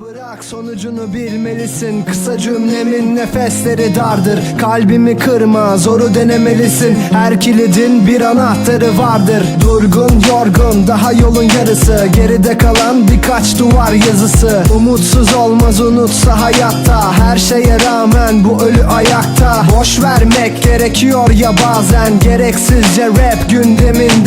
bırak sonucunu bilmelisin. Kısa cümlemin nefesleri dardır. Kalbimi kırma zoru denemelisin. Her kilidin bir anahtarı vardır. Durgun yorgun daha yolun yarısı. Geride kalan birkaç duvar yazısı. Umutsuz olmaz unutsa hayatta. Her şeye rağmen bu ölü ayakta. Boş vermek gerekiyor ya bazen. Gereksizce rap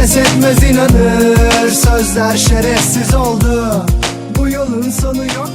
Ses etmez inanır Sözler şerefsiz oldu. Bu yolun sonu yok